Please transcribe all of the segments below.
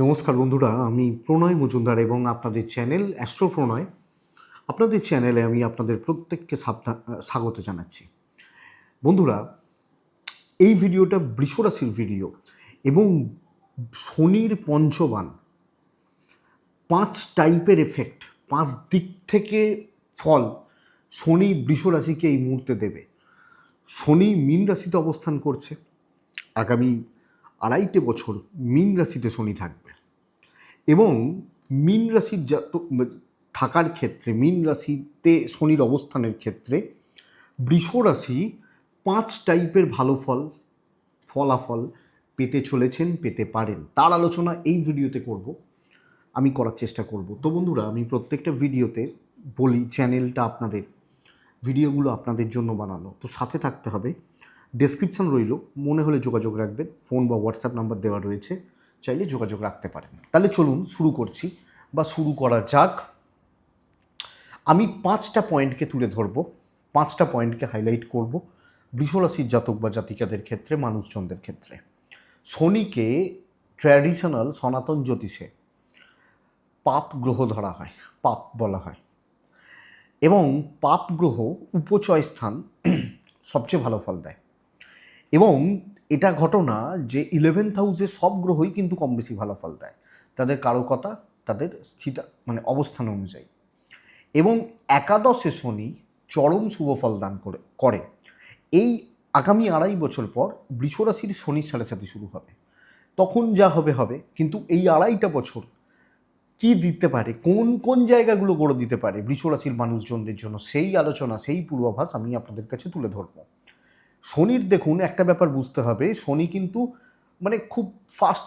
নমস্কার বন্ধুরা, আমি প্রণয় মজুমদার এবং আপনাদের চ্যানেল অ্যাস্ট্রো প্রণয় আপনাদের চ্যানেলে আমি আপনাদের প্রত্যেককে স্বাগত জানাচ্ছি। বন্ধুরা, এই ভিডিওটা বৃষরাশির ভিডিও এবং শনির পঞ্চবান। পাঁচ টাইপের এফেক্ট পাঁচ দিক থেকে ফল শনি বৃষরাশিকে এই মুহূর্তে দেবে। শনি মীন রাশিতে অবস্থান করছে। আগামী আড়াইটে বছর মীন রাশিতে শনি থাকবে। এবং মীন রাশির জাত থাকার ক্ষেত্রে, মীন রাশিতে শনির অবস্থানের ক্ষেত্রে বৃষ রাশি পাঁচ টাইপের ভালো ফল, ফলাফল পেতে চলেছেন, পেতে পারেন। তার আলোচনা এই ভিডিওতে করব। আমি করার চেষ্টা করব। তো বন্ধুরা, আমি প্রত্যেকটা ভিডিওতে বলি, চ্যানেলটা আপনাদের, ভিডিওগুলো আপনাদের জন্য বানানো। তো সাথে থাকতে হবে। ডেসক্রিপশন রইল, মনে হলে যোগাযোগ রাখবেন ফোন বা হোয়াটসঅ্যাপ নাম্বার দেওয়া রয়েছে, চাইলে যোগাযোগ রাখতে পারেন। তাহলে চলুন শুরু করছি বা শুরু করা যাক। আমি পাঁচটা পয়েন্টকে তুলে ধরব, পাঁচটা পয়েন্টকে হাইলাইট করব, বৃষরাশির জাতক বা জাতিকাদের ক্ষেত্রে, মানুষজনদের ক্ষেত্রে। শনিকে ট্র্যাডিশনাল সনাতন জ্যোতিষে পাপ গ্রহ ধরা হয়, পাপ বলা হয়। এবং পাপ গ্রহ, উপচয় স্থান সবচেয়ে ভালো ফল দেয়। এবং এটা ঘটনা যে ইলেভেন্থ হাউসে সব গ্রহই কিন্তু কম বেশি ভালো ফল দেয়। তাদের কারকতা, তাদের স্থিতা মানে অবস্থান অনুযায়ী। এবং একাদশে শনি চরম শুভ ফল দান করে করে। এই আগামী আড়াই বছর পর বৃষরাশির শনির সাড়ে সাথে শুরু হবে। তখন যা হবে হবে। কিন্তু এই আড়াইটা বছর কি দিতে পারে, কোন কোন জায়গাগুলো গড়ে দিতে পারে বৃষরাশির মানুষজনদের জন্য, সেই আলোচনা, সেই পূর্বাভাস আমি আপনাদের কাছে তুলে ধরব। শনির দেখুন, একটা ব্যাপার বুঝতে হবে, শনি কিন্তু মানে খুব ফাস্ট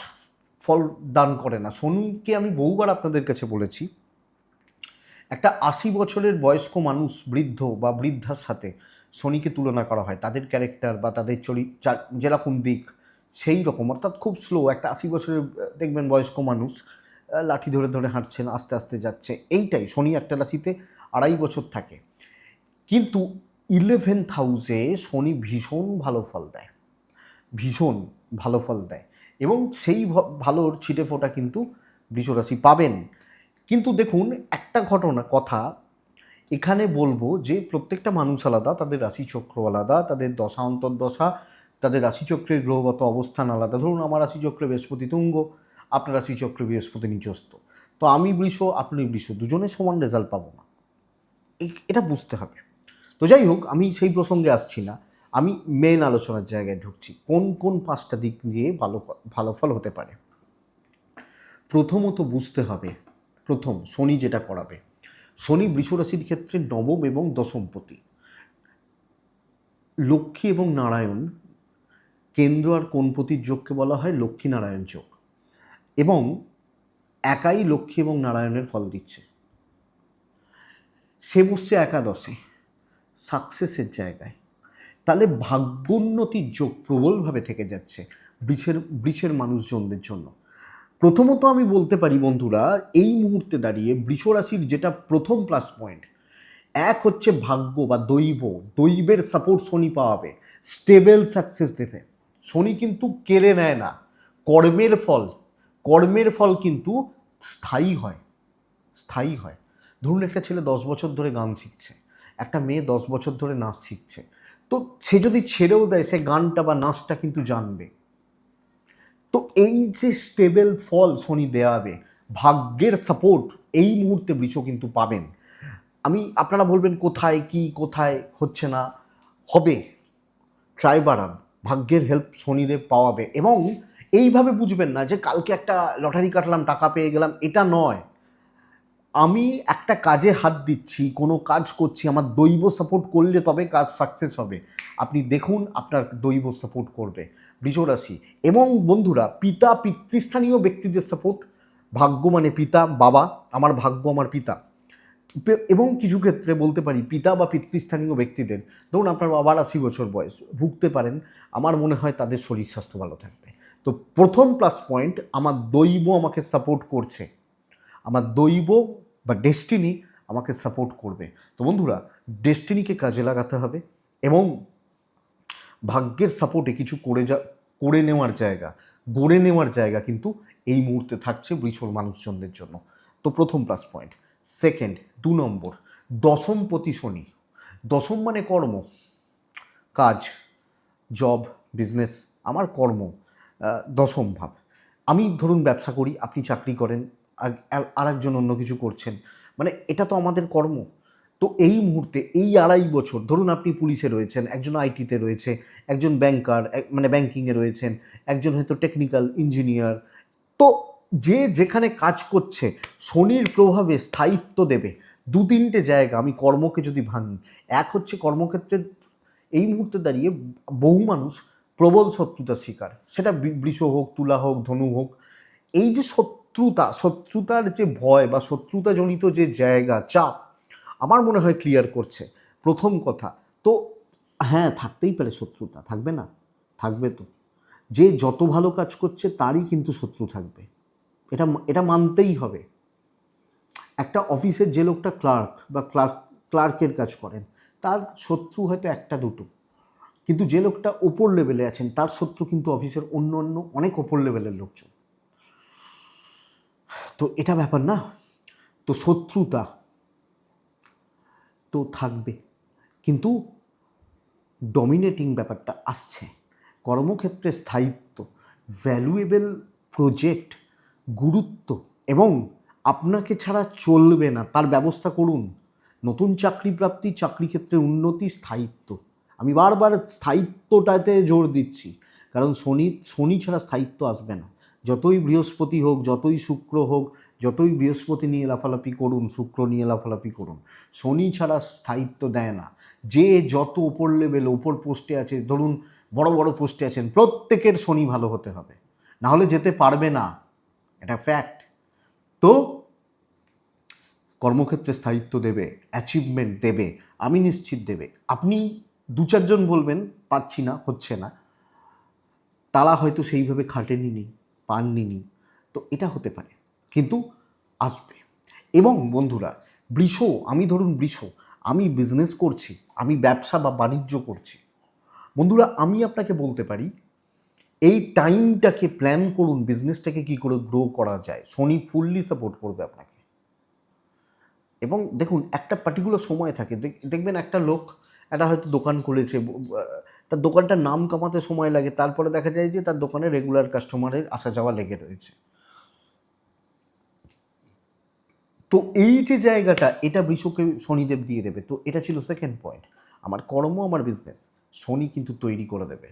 ফল দান করে না। শনিকে আমি বহুবার আপনাদের কাছে বলেছি, একটা আশি বছরের বয়স্ক মানুষ বৃদ্ধ বা বৃদ্ধার সাথে শনিকে তুলনা করা হয়। তাদের ক্যারেক্টার বা তাদের চরি যেরকম দিক, সেই রকম। অর্থাৎ খুব স্লো একটা আশি বছরের, দেখবেন বয়স্ক মানুষ লাঠি ধরে ধরে হাঁটছেন, আস্তে আস্তে যাচ্ছে, এইটাই। শনি একটা রাশিতে আড়াই বছর থাকে। কিন্তু ইলেভেন্থ হাউসে শনি ভীষণ ভালো ফল দেয়। ভীষণ ভালো ফল দেয়। এবং সেই ভালোর ছিটে ফোটা কিন্তু বৃষরাশি পাবেন। কিন্তু দেখুন, একটা ঘটনা, কথা। এখানে বলব যে, প্রত্যেকটা মানুষ আলাদা, তাদের রাশিচক্র আলাদা, তাদের দশা, অন্তর্দশা, তাদের রাশিচক্রের গ্রহগত অবস্থান আলাদা। ধরুন, আমার রাশিচক্রে বৃহস্পতি তুঙ্গ, আপনার রাশিচক্রে বৃহস্পতি নিচস্ত তো আমি বৃষ, আপনি বৃষ, দুজনে সমান রেজাল্ট পাবো না। এটা বুঝতে হবে। তো যাই হোক, আমি সেই প্রসঙ্গে আসছি না। আমি মেন আলোচনার জায়গায় ঢুকছি। কোন কোন পাঁচটা দিক দিয়ে ভালো ভালো ফল হতে পারে? প্রথমত বুঝতে হবে, প্রথম শনি যেটা করাবে। শনি বৃষরাশির ক্ষেত্রে নবম এবং দশমপতি লক্ষ্মী এবং নারায়ণ, কেন্দ্র আর কোনপতির যোগকে বলা হয়? লক্ষ্মী নারায়ণ যোগ। এবং একাই লক্ষ্মী এবং নারায়ণের ফল দিচ্ছে। সে বসছে একাদশে। সাকসেসের জায়গায়। তাহলে ভাগ্যোন্নতির যোগ প্রবলভাবে থেকে যাচ্ছে বৃষের বৃষের মানুষজনদের জন্য। প্রথমত আমি বলতে পারি বন্ধুরা, এই মুহূর্তে দাঁড়িয়ে বৃষরাশির যেটা প্রথম প্লাস পয়েন্ট এক হচ্ছে ভাগ্য বা দৈব, দৈবের সাপোর্ট শনি পাওয়াবে। স্টেবল সাকসেস দেবে। শনি কিন্তু কেড়ে নেয় না। কর্মের ফল কর্মের ফল কিন্তু স্থায়ী হয় স্থায়ী হয়। ধরুন একটা ছেলে দশ বছর ধরে গান শিখছে। একটা মেয়ে দশ বছর ধরে নাচ শিখছে। তো সে যদি ছেড়েও দেয়, সে গানটা বা নাচটা কিন্তু জানবে। তো এই যে স্টেবল ফল শনি দেওয়াবে ভাগ্যের সাপোর্ট এই মুহূর্তে বৃষ কিন্তু পাবেন। আমি, আপনারা বলবেন কোথায়, কি, কোথায় হচ্ছে না? হবে। ট্রাই বাড়ান। ভাগ্যের হেল্প শনিদেব পাওয়াবে। এবং এইভাবে বুঝবেন না যে কালকে একটা লটারি কাটলাম, টাকা পেয়ে গেলাম, এটা নয়। আমি একটা কাজে হাত দিচ্ছি, কোনো কাজ করছি, আমার দৈব সাপোর্ট করলে তবে কাজ সাকসেস হবে। আপনি দেখুন আপনার দৈব সাপোর্ট করবে। বৃষরাশি, এবং বন্ধুরা, পিতা পিতৃস্থানীয় ব্যক্তিদের সাপোর্ট ভাগ্য মানে পিতা, বাবা, আমার ভাগ্য আমার পিতা। এবং কিছু ক্ষেত্রে বলতে পারি, পিতা বা পিতৃস্থানীয় ব্যক্তিদের, ধরুন আপনার বাবার আশি বছর বয়স, ভুগতে পারেন, আমার মনে হয় তাদের শরীর স্বাস্থ্য ভালো থাকবে। তো প্রথম প্লাস পয়েন্ট আমার দৈব আমাকে সাপোর্ট করছে। আমার দৈব বা ডেস্টিনি আমাকে সাপোর্ট করবে। তো বন্ধুরা ডেস্টিনিকে কাজে লাগাতে হবে এবং ভাগ্যের সাপোর্টে কিছু করে যা, করে নেওয়ার জায়গা, গড়ে নেওয়ার জায়গা কিন্তু এই মুহূর্তে থাকছে বৃষর মানুষজনদের জন্য। তো প্রথম প্লাস পয়েন্ট সেকেন্ড দু নম্বর, দশম প্রতি শনি। দশম মানে কর্ম, কাজ জব বিজনেস আমার কর্ম দশম ভাব। আমি ধরুন ব্যবসা করি, আপনি চাকরি করেন আর একজন অন্য কিছু করছেন। মানে এটা তো আমাদের কর্ম। তো এই মুহূর্তে, এই আড়াই বছর, ধরুন আপনি পুলিশে রয়েছেন, একজন আইটিতে রয়েছে, একজন ব্যাংকার মানে ব্যাংকিংয়ে রয়েছেন, একজন হয়তো টেকনিক্যাল ইঞ্জিনিয়ার, তো যে যেখানে কাজ করছে, শনির প্রভাবে স্থায়িত্ব দেবে। দু তিনটে জায়গা, আমি কর্মকে যদি ভাঙি, এক হচ্ছে কর্মক্ষেত্রে এই মুহূর্তে দাঁড়িয়ে বহু মানুষ প্রবল শত্রুতার শিকার। সেটা বৃষ হোক, তুলা হোক, ধনু হোক, এই যে শত্রুতা, শত্রুতার যে ভয় বা শত্রুতাজনিত যে জায়গা, চাপ, আমার মনে হয় ক্লিয়ার করছে। প্রথম কথা, তো হ্যাঁ থাকতেই পারে শত্রুতা, থাকবে না, থাকবে তো। যে যত ভালো কাজ করছে, তারই কিন্তু শত্রু থাকবে। এটা এটা মানতেই হবে। একটা অফিসের যে লোকটা ক্লার্ক বা ক্লার্ক ক্লার্কের কাজ করেন, তার শত্রু হয়তো একটা, দুটো। কিন্তু যে লোকটা ওপর লেভেলে আছেন, তার শত্রু কিন্তু অফিসের অন্য অন্য অনেক ওপর লেভেলের লোকজন। তো এটা ব্যাপার না। তো শত্রুতা তো থাকবে। কিন্তু ডমিনেটিং ব্যাপারটা আসছে। কর্মক্ষেত্রে স্থায়িত্ব ভ্যালুয়েবল প্রজেক্ট গুরুত্ব এবং আপনাকে ছাড়া চলবে না, তার ব্যবস্থা করুন। নতুন চাকরি প্রাপ্তি, চাকরি ক্ষেত্রে উন্নতি, স্থায়িত্ব। আমি বারবার স্থায়িত্বটাতে জোর দিচ্ছি। কারণ শনি শনি ছাড়া স্থায়িত্ব আসবে না। যতই বৃহস্পতি হোক, যতই শুক্র হোক, যতই বৃহস্পতি নিয়ে লাফালাফি করুন, শুক্র নিয়ে লাফালাফি করুন, শনি ছাড়া স্থায়িত্ব দেয় না। যে যত ওপর লেভেল ওপর পোস্টে আছে, ধরুন বড় বড় পোস্টে আছেন, প্রত্যেকের শনি ভালো হতে হবে। না হলে যেতে পারবে না। এটা ফ্যাক্ট তো কর্মক্ষেত্রে স্থায়িত্ব দেবে অ্যাচিভমেন্ট দেবে, আমি নিশ্চিত দেবে। আপনি দু চারজন বলবেন, পাচ্ছি না, হচ্ছে না। তারা হয়তো সেইভাবে খাটেনি নি পাননি। তো এটা হতে পারে, কিন্তু আসবে। এবং বন্ধুরা বৃষ আমি ধরুন বৃষ আমি বিজনেস করছি, আমি ব্যবসা বা বাণিজ্য করছি। বন্ধুরা, আমি আপনাকে বলতে পারি, এই টাইমটাকে প্ল্যান করুন বিজনেসটাকে কি করে গ্রো করা যায়। শনি ফুললি সাপোর্ট করবে আপনাকে। এবং দেখুন, একটা পার্টিকুলার সময় থাকে দেখ- দেখবেন একটা লোক, একটা হয়তো দোকান খুলেছে তার দোকানটার নাম কামাতে সময় লাগে, তারপরে দেখা যায় যে তার দোকানে রেগুলার কাস্টমারের আসা যাওয়া লেগে রয়েছে। তো এই যে জায়গাটা, এটা বৃষকে শনিদেব দিয়ে দেবে। তো এটা ছিল সেকেন্ড পয়েন্ট আমার কর্ম, আমার বিজনেস শনি কিন্তু তৈরি করে দেবে।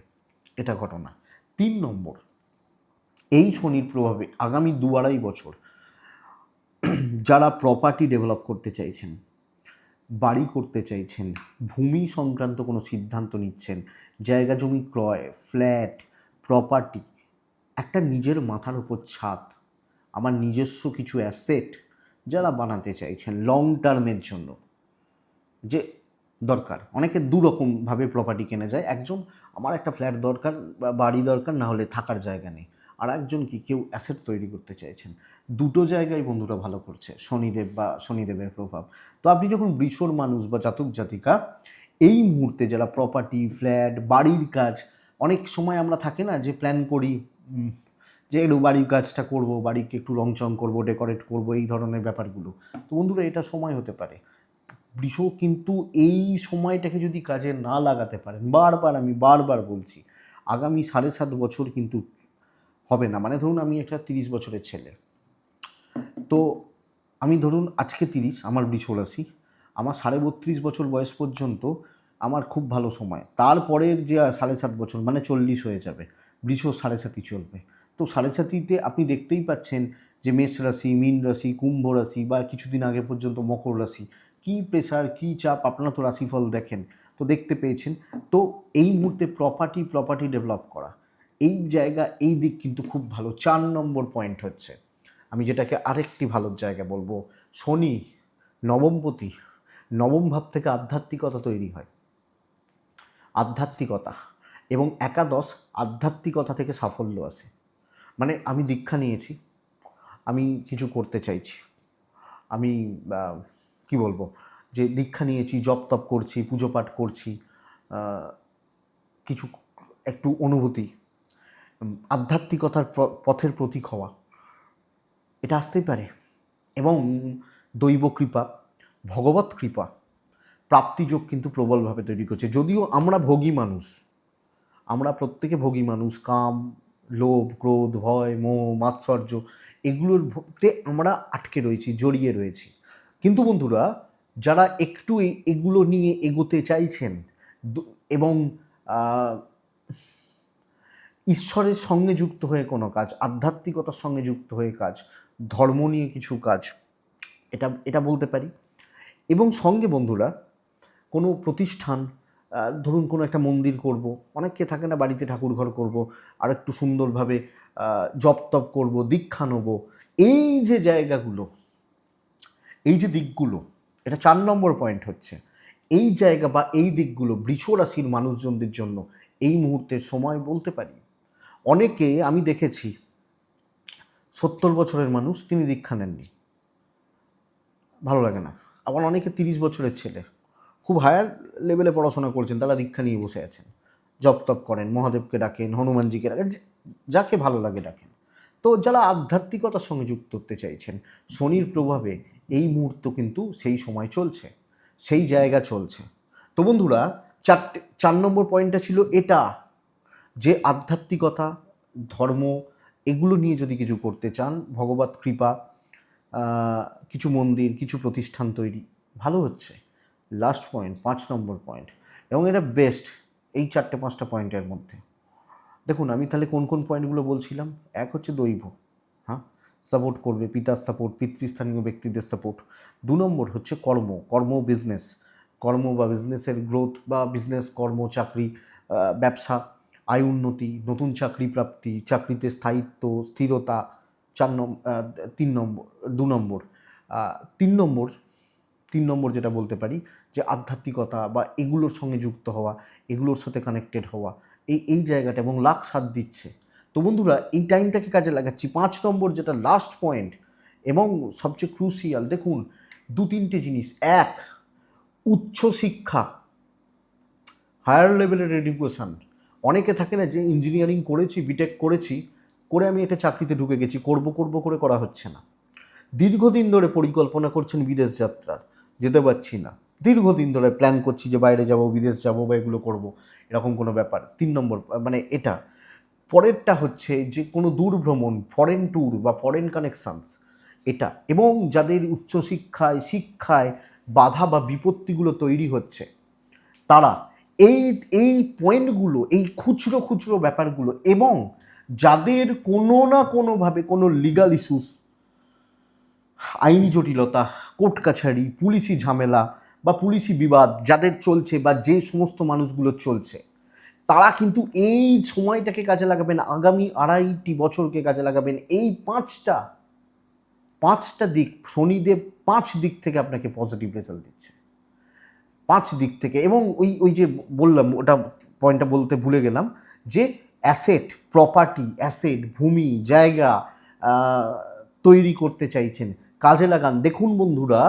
এটা ঘটনা। তিন নম্বর, এই শনির প্রভাবে আগামী দু আড়াই বছর যারা প্রপার্টি ডেভেলপ করতে চাইছেন বাড়ি করতে চাইছেন, ভূমি সংক্রান্ত কোনো সিদ্ধান্ত নিচ্ছেন, জায়গা জমি ক্রয়, ফ্ল্যাট প্রপার্টি একটা নিজের মাথার উপর ছাদ, আমার নিজস্ব কিছু অ্যাসেট যারা বানাতে চাইছেন লং টার্মের জন্য, যে দরকার। অনেকে দু রকমভাবে প্রপার্টি কেনা যায়, একজন, আমার একটা ফ্ল্যাট দরকার বাড়ি দরকার, না হলে থাকার জায়গা নেই। আর একজন কি কেউ অ্যাসেট তৈরি করতে চাইছেন? দুটো জায়গায় বন্ধুরা ভালো করছে, শনিদেব বা শনিদেবের প্রভাব। তো আপনি যখন বৃষর মানুষ বা জাতক জাতিকা, এই মুহূর্তে যারা প্রপার্টি ফ্ল্যাট বাড়ির কাজ, অনেক সময় আমরা থাকে না যে প্ল্যান করি যে একটু বাড়ির কাজটা করব, বাড়িকে একটু রংচং করব ডেকোরেট করব, এই ধরনের ব্যাপারগুলো। তো বন্ধুরা, এটা সময় হতে পারে। বৃষ কিন্তু এই সময়টাকে যদি কাজে না লাগাতে পারেন, বারবার আমি বারবার বলছি, আগামী সাড়ে সাত বছর কিন্তু হবে না। মানে ধরুন আমি একটা তিরিশ বছরের ছেলে। তো আমি ধরুন আজকে তিরিশ, আমার বৃষ রাশি। আমার সাড়ে বত্রিশ বছর বয়স পর্যন্ত আমার খুব ভালো সময়। তারপরের যে সাড়ে সাত বছর মানে চল্লিশ হয়ে যাবে। বৃষ সাড়ে সাতই চলবে। তো সাড়ে সাতিতে আপনি দেখতেই পাচ্ছেন যে মেষ রাশি, মীন রাশি, কুম্ভ রাশি বা কিছুদিন আগে পর্যন্ত মকর রাশি। কী প্রেশার কী চাপ, আপনারা তো রাশিফল দেখেন, তো দেখতে পেয়েছেন। তো এই মুহূর্তে প্রপার্টি প্রপার্টি ডেভেলপ করা। এই জায়গা, এই দিক কিন্তু খুব ভালো। চার নম্বর পয়েন্ট হচ্ছে। আমি যেটাকে আরেকটি ভালো জায়গা বলব, শনি, নবমপতি, নবম ভাব থেকে আধ্যাত্মিকতা তৈরি হয়। আধ্যাত্মিকতা এবং একাদশ আধ্যাত্মিকতা থেকে সাফল্য আসে। মানে আমি দীক্ষা নিয়েছি, আমি কিছু করতে চাইছি। আমি কি বলব, যে দীক্ষা নিয়েছি, জপ তপ করছি, পুজো পাঠ করছি কিছু, একটু অনুভূতি আধ্যাত্মিকতার পথের প্রতীক হওয়া। এটা আসতেই পারে। এবং দৈব কৃপা ভগবত কৃপা, প্রাপ্তিযোগ কিন্তু প্রবলভাবে তৈরি করছে। যদিও আমরা ভোগী মানুষ, আমরা প্রত্যেকে ভোগী মানুষ, কাম, লোভ, ক্রোধ, ভয়, মোহ, মাৎসর্য, এগুলোর ভক্তে আমরা আটকে রয়েছি, জড়িয়ে রয়েছি। কিন্তু বন্ধুরা, যারা একটু এগুলো নিয়ে এগোতে চাইছেন এবং ঈশ্বরের সঙ্গে যুক্ত হয়ে কোনো কাজ, আধ্যাত্মিকতার সঙ্গে যুক্ত হয়ে কাজ, ধর্ম নিয়ে কিছু কাজ, এটা এটা বলতে পারি। এবং সঙ্গে বন্ধুরা, কোনো প্রতিষ্ঠান ধরুন কোনো একটা মন্দির করব অনেককে থাকে না বাড়িতে ঠাকুর ঘর করব, আর একটু সুন্দরভাবে জপ তপ করব, দীক্ষা নেব। এই যে জায়গাগুলো, এই যে দিকগুলো, এটা চার নম্বর পয়েন্ট হচ্ছে। এই জায়গা বা এই দিকগুলো বৃষ রাশির মানুষজনদের জন্য এই মুহূর্তে সময় বলতে পারি? অনেকে আমি দেখেছি, সত্তর বছরের মানুষ তিনি দীক্ষা নেননি। ভালো লাগে না। আবার অনেকে তিরিশ বছরের ছেলে, খুব হায়ার লেভেলে পড়াশোনা করছেন, তারা দীক্ষা নিয়ে বসে আছেন। জপ তপ করেন, মহাদেবকে ডাকেন, হনুমানজিকে ডাকেন যাকে ভালো লাগে ডাকেন। তো যারা আধ্যাত্মিকতার সঙ্গে যুক্ত হতে চাইছেন, শনির প্রভাবে এই মুহূর্ত কিন্তু সেই সময় চলছে, সেই জায়গা চলছে। তো বন্ধুরা, চারটে, চার নম্বর পয়েন্টটা ছিল এটা। যে আধ্যাত্মিকতা, ধর্ম, এগুলো নিয়ে যদি কিছু করতে চান, ভগবত কৃপা কিছু মন্দির, কিছু প্রতিষ্ঠান তৈরি, ভালো হচ্ছে। লাস্ট পয়েন্ট পাঁচ নম্বর পয়েন্ট এবং এটা বেস্ট এই চারটে, পাঁচটা পয়েন্টের মধ্যে। দেখুন, আমি তাহলে কোন কোন পয়েন্টগুলো বলছিলাম? এক হচ্ছে দৈব হ্যাঁ? সাপোর্ট করবে, পিতার সাপোর্ট পিতৃস্থানীয় ব্যক্তিদের সাপোর্ট দু নম্বর হচ্ছে কর্ম কর্ম বিজনেস কর্ম বা বিজনেসের গ্রোথ বা বিজনেস কর্ম, চাকরি ব্যবসা। আয় উন্নতি, নতুন চাকরি প্রাপ্তি, চাকরিতে স্থায়িত্ব, স্থিরতা, চার নম্বর তিন নম্বর, দু নম্বর। তিন নম্বর তিন নম্বর যেটা বলতে পারি, যে আধ্যাত্মিকতা বা এগুলোর সঙ্গে যুক্ত হওয়া, এগুলোর সাথে কানেক্টেড হওয়া, এই এই জায়গাটা এবং লাখ সাথ দিচ্ছে। তো বন্ধুরা, এই টাইমটাকে কাজে লাগাচ্ছি। পাঁচ নম্বর যেটা লাস্ট পয়েন্ট এবং সবচেয়ে ক্রুশিয়াল দেখুন, দু তিনটে জিনিস। এক, উচ্চ শিক্ষা হায়ার লেভেলের এডুকেশান অনেকে থাকে না যে ইঞ্জিনিয়ারিং করেছি বিটেক করেছি, করে আমি একটা চাকরিতে ঢুকে গেছি, করব করব করে করা হচ্ছে না। দীর্ঘদিন ধরে পরিকল্পনা করছেন বিদেশ যাত্রার, যেতে পারছি না। দীর্ঘদিন ধরে প্ল্যান করছি যে বাইরে যাব, বিদেশ যাব বা এগুলো করব, এরকম কোনো ব্যাপার। তিন নম্বর মানে এটা। পরেরটা হচ্ছে যে কোনো দূর ভ্রমণ ফরেন ট্যুর বা ফরেন কানেকশানস এটা। এবং যাদের উচ্চশিক্ষায়, শিক্ষায় বাধা বা বিপত্তিগুলো তৈরি হচ্ছে, তারা এই এই পয়েন্টগুলো এই খুচরো খুচরো ব্যাপারগুলো এবং যাদের কোনো না কোনোভাবে কোনো লিগাল ইস্যুস আইনি জটিলতা কোর্ট কাছারি পুলিশি ঝামেলা বা পুলিশি বিবাদ যাদের চলছে বা যে সমস্ত মানুষগুলো চলছে, তারা কিন্তু এই সময়টাকে কাজে লাগাবেন, আগামী আড়াইটি বছরকে কাজে লাগাবেন। এই পাঁচটা পাঁচটা দিক, শনিদেব পাঁচ দিক থেকে আপনাকে পজিটিভ রেজাল্ট দিচ্ছে। পাঁচ দিক থেকে এবং ওই ওই যে বললাম, ওটা পয়েন্টটা বলতে ভুলে গেলাম যে অ্যাসেট প্রপার্টি অ্যাসেট ভূমি, জায়গা তৈরি করতে চাইছেন। কাজে লাগান। দেখুন বন্ধুরা,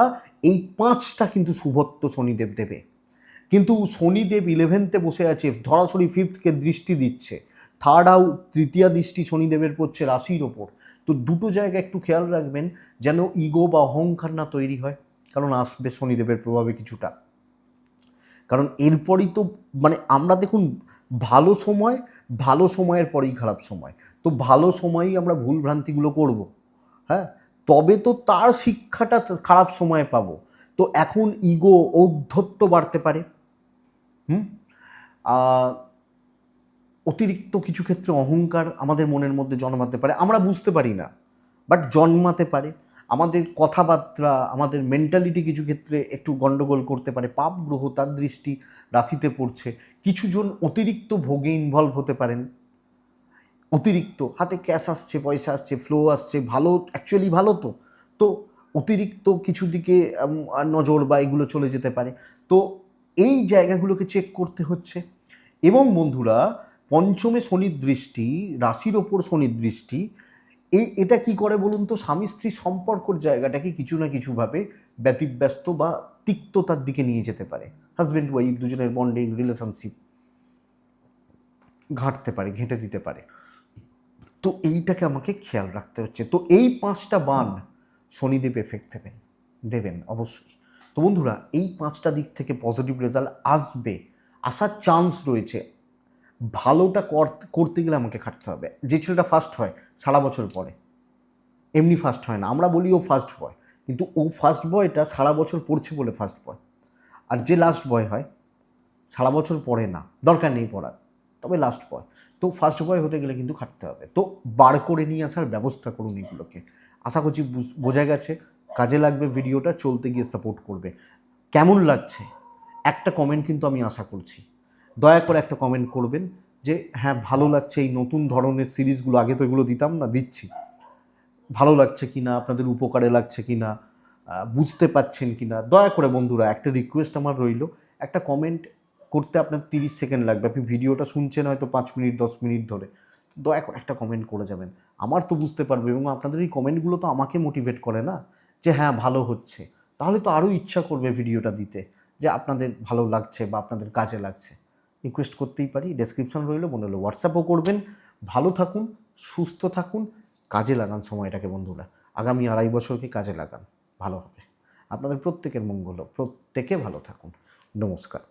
এই পাঁচটা কিন্তু শুভত্ব শনিদেব দেবে। কিন্তু শনিদেব ইলেভেন্থে বসে আছে ধরাসরি ফিফথকে দৃষ্টি দিচ্ছে। থার্ড হাউ তৃতীয় দৃষ্টি শনিদেবের পড়ছে রাশির ওপর। তো দুটো জায়গা একটু খেয়াল রাখবেন যেন ইগো বা অহংকার না তৈরি হয়, কারণ আসবে শনিদেবের প্রভাবে কিছুটা। কারণ এরপরই তো মানে আমরা দেখুন ভালো সময়, ভালো সময়ের পরেই খারাপ সময়। তো ভালো সময়ই আমরা ভুল ভ্রান্তিগুলো করব হ্যাঁ? তবে তো তার শিক্ষাটা খারাপ সময়ে পাবো। তো এখন ইগো ঔদ্ধত্য বাড়তে পারে, হুম? অতিরিক্ত কিছু ক্ষেত্রে অহংকার আমাদের মনের মধ্যে জন্মাতে পারে। আমরা বুঝতে পারি না, বাট জন্মাতে পারে। আমাদের কথাবার্তা, আমাদের মেন্টালিটি কিছু ক্ষেত্রে একটু গন্ডগোল করতে পারে। পাপ গ্রহ তার দৃষ্টি রাশিতে পড়ছে। কিছুজন অতিরিক্ত ভোগে ইনভলভ হতে পারেন। অতিরিক্ত, হাতে ক্যাশ আসছে, পয়সা আসছে ফ্লো আসছে, ভালো অ্যাকচুয়ালি ভালো তো। তো অতিরিক্ত কিছু দিকে নজর বা এগুলো চলে যেতে পারে। তো এই জায়গাগুলোকে চেক করতে হচ্ছে। এবং বন্ধুরা, পঞ্চমে শনির দৃষ্টি, রাশির ওপর শনির দৃষ্টি এই এটা কি করে বলুন তো? স্বামী স্ত্রী সম্পর্কর জায়গাটাকে কিছু না কিছুভাবে ব্যতিব্যস্ত বা তিক্ততার দিকে নিয়ে যেতে পারে? হাজব্যান্ড ওয়াইফ দুজনের বন্ডিং রিলেশনশিপ ঘাঁটতে পারে, ঘেঁটে দিতে পারে। তো এইটাকে আমাকে খেয়াল রাখতে হচ্ছে। তো এই পাঁচটা বান শনিদেব এফেক্ট দেবেন দেবেন অবশ্যই। তো বন্ধুরা, এই পাঁচটা দিক থেকে পজিটিভ রেজাল্ট আসবে। আসার চান্স রয়েছে। ভালোটা করতে গেলে আমাকে খাটতে হবে। যে ছেলেটা ফার্স্ট হয় সারা বছর পরে। এমনি ফার্স্ট হয় না। আমরা বলি ও ফার্স্ট বয় কিন্তু ও ফার্স্ট বয়টা সারা বছর পড়ছে বলে ফার্স্ট বয় আর যে লাস্ট বয় হয়, সারা বছর পড়ে না, দরকার নেই পড়ার, তবে লাস্ট বয় তো ফার্স্ট বয় হতে গেলে কিন্তু খাটতে হবে। তো বার করে নিয়ে আসার ব্যবস্থা করুন এগুলোকে। আশা করছি বুঝ- বোঝা গেছে। কাজে লাগবে ভিডিওটা, চলতে গিয়ে সাপোর্ট করবে। কেমন লাগছে? একটা কমেন্ট কিন্তু আমি আশা করছি। দয়া করে একটা কমেন্ট করবেন। যে হ্যাঁ ভালো লাগছে এই নতুন ধরনের সিরিজগুলো, আগে তো এগুলো দিতাম না, দিচ্ছি। ভালো লাগছে কি না আপনাদের উপকারে লাগছে কি না বুঝতে পাচ্ছেন কি না দয়া করে বন্ধুরা, একটা রিকোয়েস্ট আমার রইল। একটা কমেন্ট করতে আপনার তিরিশ সেকেন্ড লাগবে। আপনি ভিডিওটা শুনছেন হয়তো পাঁচ মিনিট, দশ মিনিট ধরে। দয়া করে একটা কমেন্ট করে যাবেন। আমার তো বুঝতে পারবে এবং আপনাদের এই কমেন্টগুলো তো আমাকে মোটিভেট করে না, যে হ্যাঁ ভালো হচ্ছে। তাহলে তো আরও ইচ্ছা করবে ভিডিওটা দিতে, যে, আপনাদের ভালো লাগছে বা আপনাদের কাজে লাগছে। রিকোয়েস্ট করতেই পারি ডেসক্রিপশন রইল, মনে হলো হোয়াটসঅ্যাপও করবেন। ভালো থাকুন, সুস্থ থাকুন, কাজে লাগান সময়টাকে বন্ধুরা। আগামী আড়াই বছরকে কাজে লাগান। ভালো হবে। আপনাদের প্রত্যেকের মঙ্গল প্রত্যেকে ভালো থাকুন। নমস্কার।